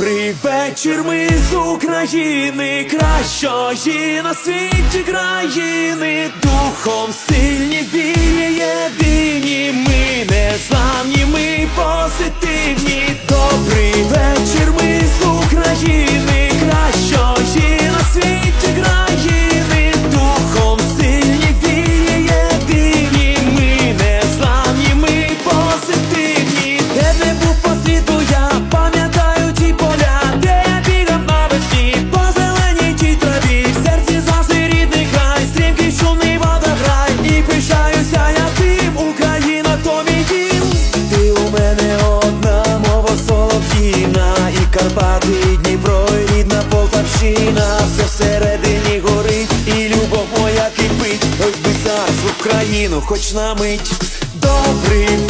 Добрий вечір, ми з України, кращої на світі країни, духом сильні. Карпати, Дніпро, і рідна Полтавщина, все всередині горить, і любов моя кипить, Ось би зараз в Україну, хоч на мить добрий.